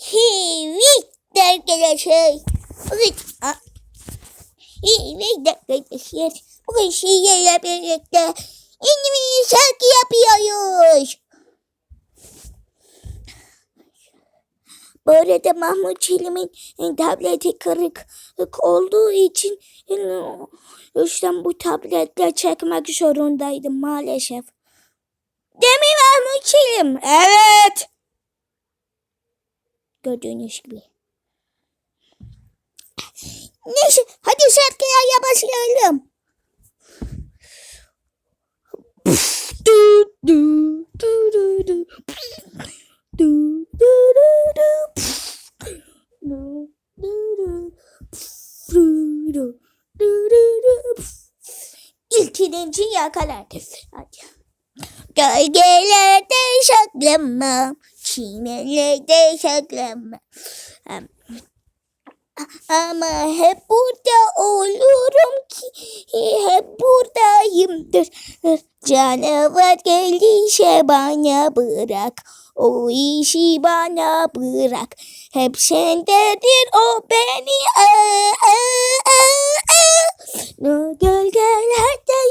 Evet arkadaşlar. Bugün Evet arkadaşlar. Bugün sizlerle birlikte bir şarkı yapıyoruz. Bu arada Mahmut Çelim'in tableti kırık olduğu için e, o yüzden bu tabletle çekmek zorundaydım maalesef. Değil mi Mahmut Çelim? Evet. Gördüğünüz gibi. Neyse hadi şarkıya başlayalım. Du, du, du, du, du. Du, du, du, du. Du. İlkinci. Hadi. Gölgelerde saklanmam, çimenlerde saklanmam. Ama hep burada olurum ki hep buradayımdır. Canavar geldiyse bana bırak. O işi bana bırak. Hep sendedir o beni. Aa, aa, aa, aa. Gölgelerde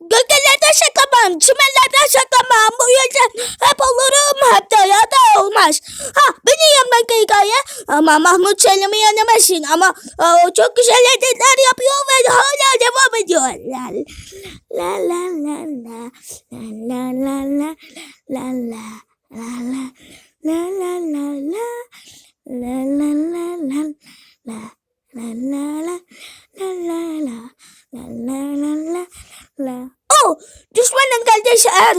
Gölgelerde saklamam, çimenlerde saklamam. Bu yüzden hep olurum, hep de ya da olmaz. Ha, beni yanmak hikaye. Ama Mahmut Selim'i yenemezsin. Ama e, o çok güzel editler yapıyor ve hala devam ediyor. La la la la la la la la la la la la la la la la la La la la la la la la la la la la la la Oh! Düşmanın kardeşi er,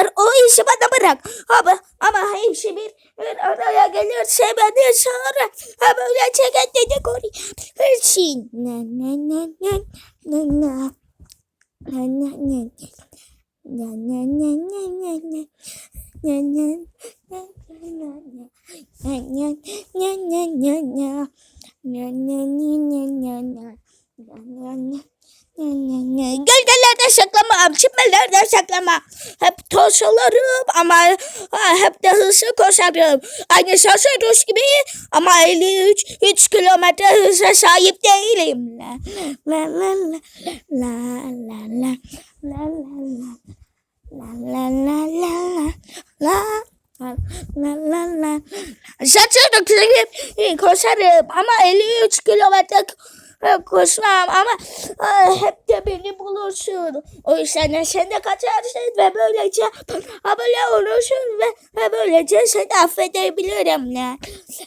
er, o işi bana bırak. Ama, her işi bir bir araya gelirse beni sonra ha böyle çeken dedik oraya. Şey. Na na na na na na. Na na na na. Na na na na na na. Na na na na na na. Na na na na na na. Na na na na na na. Na na na. Gölgelerde saklamam, çimenlerde saklamam. Hep toz olurum ama hep de hızlı koşarım. Aynı Sasados gibi ama 53 3 kilometre hıza sahip değilim. La la la la la la la la la la la la la la La la la. Saçlarım gibi koşarım ama 53 kilometre koşmam ama ah, hep de beni bulursun. O yüzden de sen de kaçarsın ve böylece abone olursun ve, ve böylece seni affedebilirim. La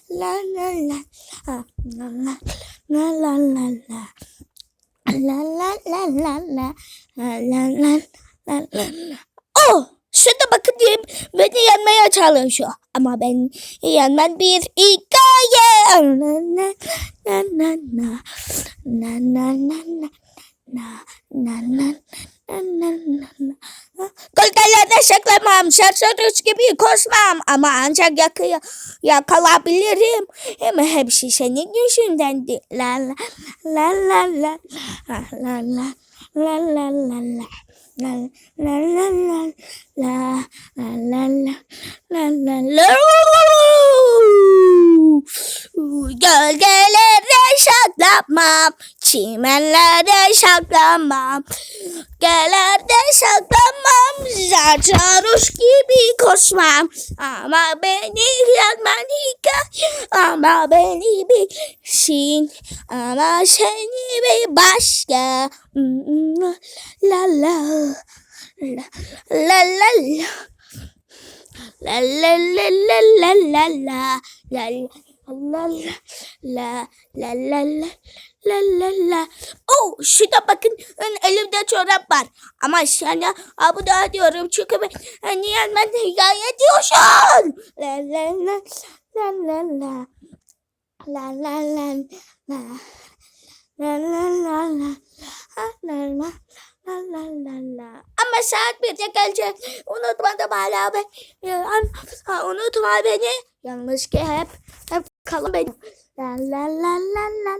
la la la Ah, la la la la la la la la la la la la la la la la Oh! Şurada bakın diyeyim beni yenmeye çalışıyor. Ama ben yenmem bir hikaye. Na na na na na na na na na na na na Gölgelerde saklamam, sarsarız gibi koşmam ama ancak yakaya, yakalabilirim. Ama hepsi senin yüzündendi. La la la la la la la la la la la la La la la la la la la la la la Gölgelerde saklanmam, çimenlerde saklanmam, gölgelerde saklanmam, zarcaruş gibi koşmam. Ama beni hikaye, ama beni bilsin, ama seni bir başka. La la la la la la. La la la la la la la la la la la la la La la la. Oh şurada bakın elimde çorap var. Ama sana abu daha diyorum çünkü ben niye ben hikaye diyorsun? La la la. La la la. La la la. La la la la la. La la la. La la la la. Ama saat birde gelecek. Unutma da hala ben. Unutma beni. Yalnız ki hep. Hep kalın benim. La la la la la.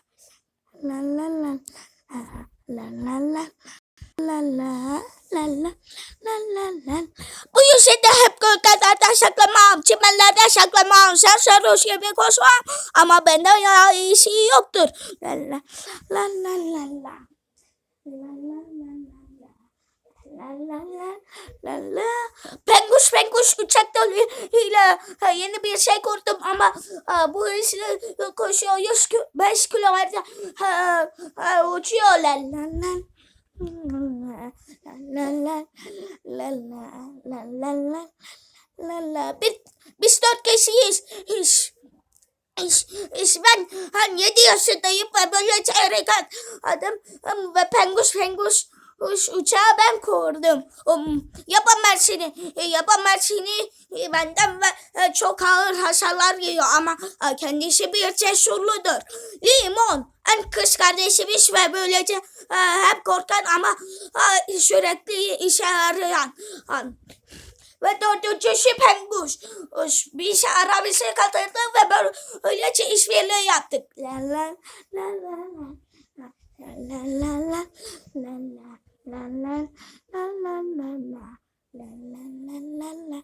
saklamam, sen sarhoş gibi koşmam. Ama bende ya iyisi yoktur. La la la la la la. Penguş penguş uçak ile yeni bir şey kurdum ama ha, bu hızlı koşuyor 100 ki- 5 kilometre uçuyor la la la. La la la la la la la la la biz, biz dört kişiyiz. Hiç, hiç, hiç ben hani yedi yaşındayım ve böyle çeyrek adam um, ve penguş penguş uç, uçağı ben kurdum. Um, yapamaz seni, e, yapamaz seni e, benden ve e, çok ağır hasarlar yiyor ama kendisi bir cesurludur. Limon en kız kardeşimiz ve böylece hep korkan ama sürekli işe yarayan. An- ve dördüncüsü penguş. Uş- Biz aramızı katıldık ve böyle öylece işbirliği yaptık. La la la la. La la la la la la la la la la la la la la la la la.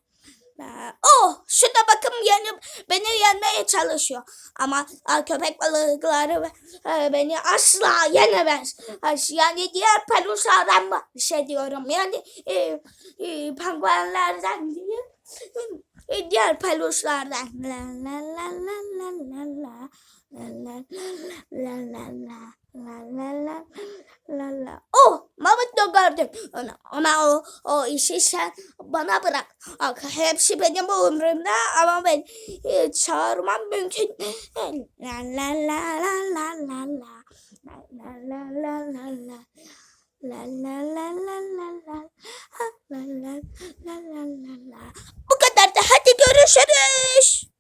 Oh, şuna bakın yani beni yenmeye çalışıyor. Ama e, köpek balıkları e, beni asla yenemez. Yani diğer peluşlardan bahsediyorum. Yani e, e, penguenlerden değil. E, diğer peluşlardan. La la la la la la la. La la la la la la la la la la. Oh, Mahmut da gördüm. Ona o, o işi sen bana bırak. Hepsi benim umurumda ama ben e, çağırmam mümkün. La la la la la la la. La la la la la. La la la la la la. La la la la la la. Bu kadar da hadi görüşürüz.